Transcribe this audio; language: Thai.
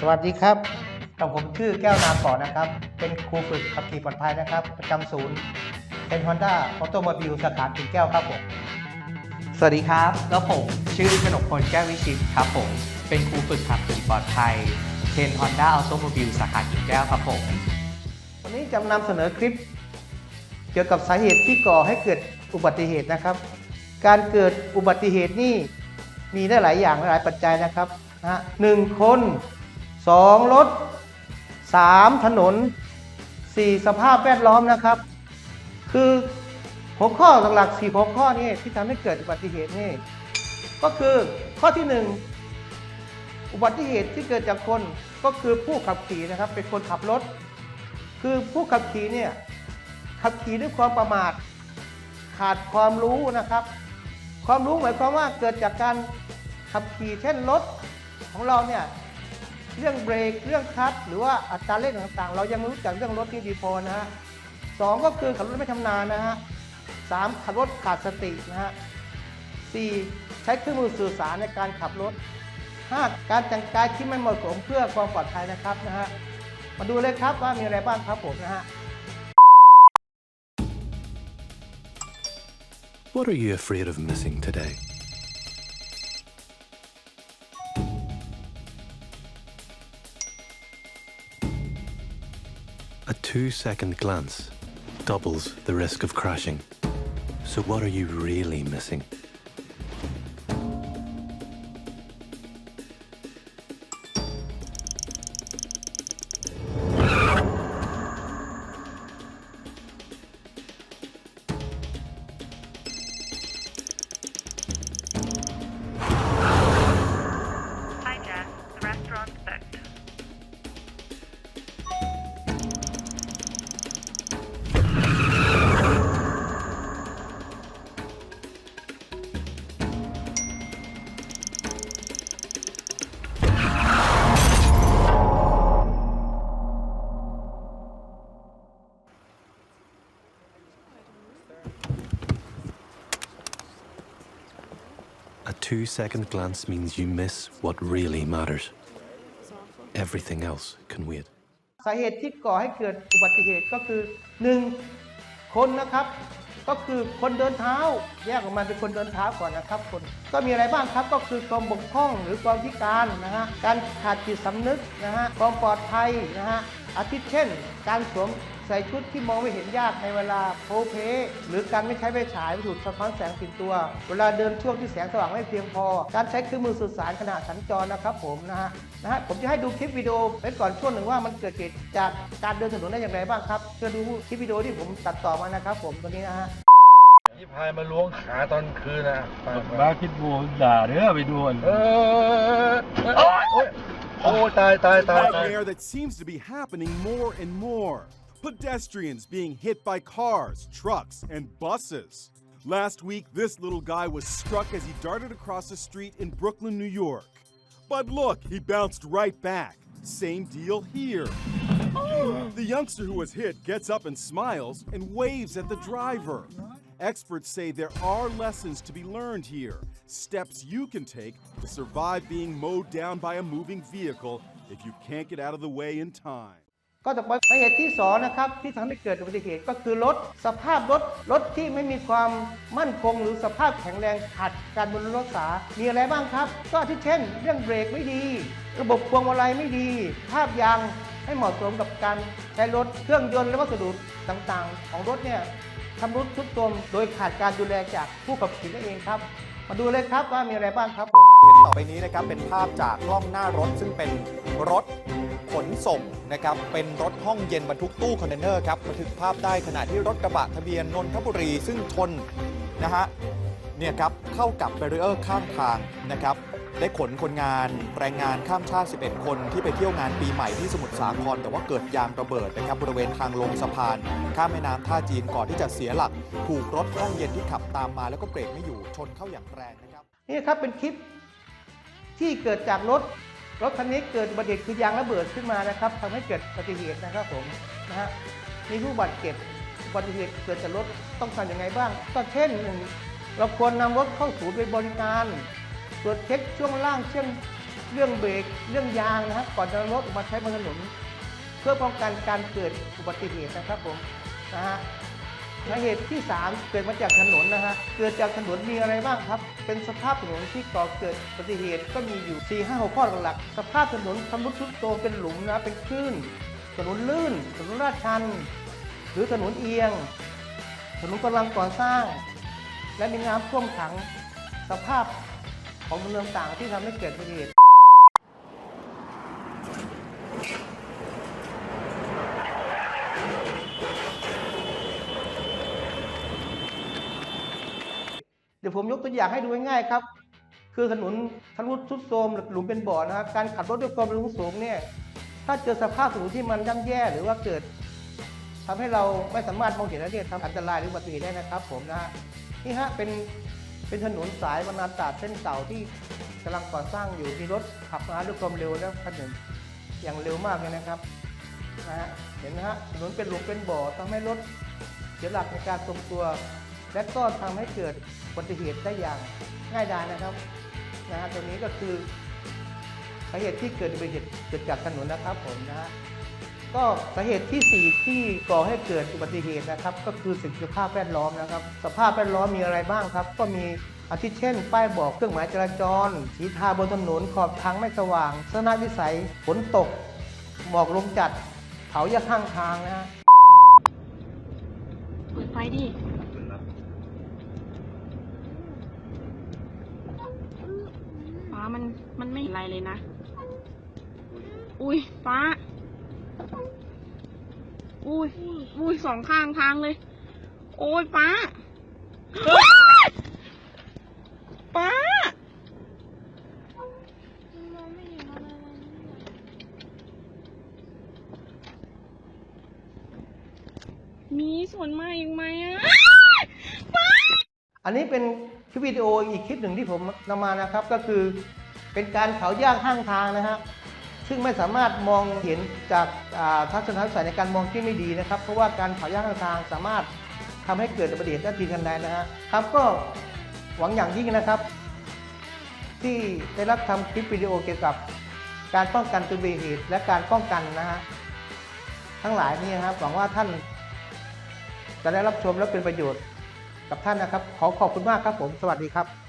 สวัสดีครับกับผมชื่อแก้วนามก่อนนะครับ เป็นครูฝึกขับขี่ปลอดภัยนะครับ ประจำศูนย์เป็น Honda Automobile สาขากิ่งแก้วครับผม สวัสดีครับ แล้วผมชื่อกนกพลแก้ววิชิตครับผม เป็นครูฝึกขับขี่ปลอดภัยเทนฮอนด้าออโตโมบิลสาขากิ่งแก้วครับผม วันนี้จะนำเสนอคลิป เกี่ยวกับสาเหตุที่ก่อให้เกิดอุบัติเหตุนะครับ การเกิดอุบัติเหตุนี่มีได้หลายอย่างหลายปัจจัยนะครับนะฮะหนึ่งคน สองรถสามถนนสี่สภาพแวดล้อมนะครับ คือหัวข้อหลักๆสี่หัวข้อนี้ที่ทำให้เกิดอุบัติเหตุนี่ก็คือข้อที่หนึ่งอุบัติเหตุที่เกิดจากคนก็คือผู้ขับขี่นะครับ เป็นคนขับรถ คือผู้ขับขี่เนี่ยขับขี่ด้วยความประมาท ขาดความรู้นะครับ ความรู้หมายความว่าเกิดจากการขับขี่เช่นรถของเราเนี่ย เรื่องเบรกเรื่องคลัตช์หรือว่าอัตราเร่งต่างๆ เรายังไม่รู้จักเรื่องรถที่ดีพอนะฮะสองก็คือขับรถไม่ชำนาญนะฮะสามขับรถขาดสตินะฮะสี่ใช้เครื่องมือสื่อสารในการขับรถห้าการแต่งกายที่ไม่เหมาะสมเพื่อความปลอดภัยนะครับนะฮะมาดูเลยครับว่ามีอะไรบ้างครับผมนะฮะ What are you afraid of missing today? A two second glance doubles the risk of crashing. So, what are you really missing? A two second glance means you miss what really matters. Everything else can wait. สาเหตุที่ก่อให้เกิดอุบัติเหตุก็คือ 1. คนนะครับ ก็คือคนเดินเท้า แยกออกมาเป็นคนเดินเท้าก่อนนะครับคนก็มีอะไรบ้างครับก็คือความบกพร่องหรือความพิการนะฮะการขาดจิตสำนึกนะฮะความปลอดภัยนะฮะอาทิเช่น การสวม ใส่ชุดที่มองไม่เห็นยากในเวลาโพลเพลหรือการไม่ใช้ไฟฉายวัตถุสะท้อนแสงติดตัว เวลาเดินช่วงที่แสงสว่างไม่เพียงพอ การใช้เครื่องมือสื่อสารขณะสัญจรนะครับผมนะฮะนะฮะผมจะให้ดูคลิปวิดีโอไว้ก่อนช่วงหนึ่งว่ามันเกิดเหตุจากการเดินถนนได้อย่างไรบ้างครับเชิญดูคลิปวิดีโอที่ผมตัดต่อมานะครับผมตัวนี้นะฮะที่พายมาล้วงขาตอนคืนนะไปไปบ้าคิดบูด่าเด้อไปดูอันเออเอ้ยโอ้ยโอ้ตายตายตายตาย nightmare that seems to be happening more and more. Pedestrians being hit by cars, trucks, and buses. Last week, this little guy was struck as he darted across the street in Brooklyn, New York. But look, he bounced right back. Same deal here. The youngster who was hit gets up and smiles and waves at the driver. Experts say there are lessons to be learned here, steps you can take to survive being mowed down by a moving vehicle if you can't get out of the way in time. ก็ต่อไปสาเหตุที่สองนะครับที่ทำให้เกิดอุบัติเหตุก็คือรถสภาพรถรถที่ไม่มีความมั่นคงหรือสภาพแข็งแรงขาดการบำรุงรักษา มีอะไรบ้างครับ ก็ที่เช่น เรื่องเบรกไม่ดี ระบบพวงมาลัยไม่ดี ภาพยางให้เหมาะสมกับการใช้รถเครื่องยนต์และวัสดุต่างๆ ของรถเนี่ยชำรุดทุดโทรมโดยขาดการดูแลจากผู้ขับขี่นั่นเองครับ มาดูเลยครับว่ามีอะไรบ้างครับผมเห็นต่อไปนี้นะครับเป็นภาพจากกล้องหน้ารถซึ่งเป็นรถ นส่งนะครับเป็นรถห้องเย็นบรรทุกตู้คอนเทนเนอร์ครับบันทึกภาพได้ขณะที่รถกระบะทะเบียนนนทบุรีซึ่งชนนะฮะเนี่ยครับเข้ากับแบรีเออร์ข้างทางนะครับได้ขนคนงานแรงงานข้ามชาติ 11 คนที่ไปเที่ยวงานปีใหม่ที่สมุทรสาคร แต่ว่าเกิดยางระเบิดนะครับบริเวณทางลงสะพาน ข้ามแม่น้ำท่าจีนก่อนที่จะเสียหลัก ถูกรถห้องเย็นที่ขับตามมาแล้วก็เบรกไม่อยู่ชนเข้าอย่างแรงนะครับนี่ครับเป็นคลิปที่เกิดจากรถ รถคันนี้เกิดอุบัติเหตุคือยางระเบิดขึ้นมานะครับทำให้เกิดอุบัติเหตุนะครับผมนะฮะมีผู้บาดเจ็บอุบัติเหตุเกิดจากรถต้องทำยังไงบ้าง ก็เช่นหนึ่งเราควรนำรถเข้าศูนย์ไปบริการตรวจเช็คช่วงล่างเช่นเรื่องเบรกเรื่องยางนะครับก่อนจะรถออกมาใช้บนถนนเพื่อป้องกันการเกิดอุบัติเหตุนะครับผมนะฮะ สาเหตุที่ 3 เกิดมาจากถนนนะฮะ เกิดจากถนนมีอะไรบ้างครับ เป็นสภาพถนนที่ก่อเกิดอุบัติเหตุก็มีอยู่4 5 6ข้อหลักๆสภาพถนนชำรุดทรุดโทรมเป็นหลุมนะเป็นคลื่น ถนนลื่น ถนนลาดชัน หรือถนนเอียง ถนนกำลังก่อสร้าง และมีน้ำท่วมขัง สภาพของเมืองต่างที่ทำให้เกิดอุบัติเหตุ ดี๋ยวผมยกตัวอย่างให้ดูง่ายๆครับ คือถนนทะลุทรุดโทรมหลุมเป็นบ่อนะครับการขับรถด้วยความเร็วสูงเนี่ยถ้าเจอสภาพถนนที่มันย่ำแย่หรือว่าเกิดทำให้เราไม่สามารถมองเห็นแล้วเนี่ยทำอันตรายหรืออุบัติเหตุได้นะครับ ผมนะฮะนี่ฮะเป็นเป็นถนนสายบรรณาตาดเส้นเก่าที่กำลังก่อสร้างอยู่มีรถขับมาด้วยความเร็วแล้วคันหนึ่งอย่างเร็วมากเลยนะครับนะฮะเห็นไหมฮะถนนเป็นหลุมเป็นบ่อทำให้รถเสียหลักในการทรงตัว และก็ทำให้เกิด บัติเหตุได้อย่างง่ายดายนะครับนะฮะตัวนี้ก็คือสาเหตุที่เกิดอุบัติเหตุเกิดจากถนนนะครับผมนะฮะก็สาเหตุที่ 4 ที่ก่อให้เกิดอุบัติเหตุนะครับ ก็คือสิ่งสภาพแวดล้อมนะครับ สภาพแวดล้อมมีอะไรบ้างครับ ก็มีอาทิเช่น ป้ายบอกเครื่องหมายจราจรสีทาบนถนนขอบทางไม่สว่างสนาวิสัยฝนตกหมอกลงจัด เขายะข้างทางนะฮะเปิดไฟดิ ฟ้า มันมันไม่เห็นอะไรเลยนะ อุ้ยฟ้า อุ้ย อุ้ยสองข้างทางเลย โอ้ยฟ้าเฮ้ยฟ้ามีส่วนมาอีกไหมอะอันนี้เป็นคลิปวิดีโออีกคลิปหนึ่งที่ผมนำมานะครับก็คือ เป็นการเผาย่างข้างทางนะฮะซึ่งไม่สามารถมองเห็นจากทัศนวิสัยในการมองที่ไม่ดีนะครับ เพราะว่าการเผาย่างข้างทางสามารถทำให้เกิดอุบัติเหตุได้ทีทันใดนะฮะครับก็หวังอย่างยิ่งนะครับ ที่ได้รับทำคลิปวิดีโอเกี่ยวกับการป้องกันอุบัติเหตุและการป้องกันนะฮะทั้งหลายนี่นะครับหวังว่าท่านจะได้รับชมและเป็นประโยชน์กับท่านนะครับ ขอขอบคุณมากครับผม สวัสดีครับ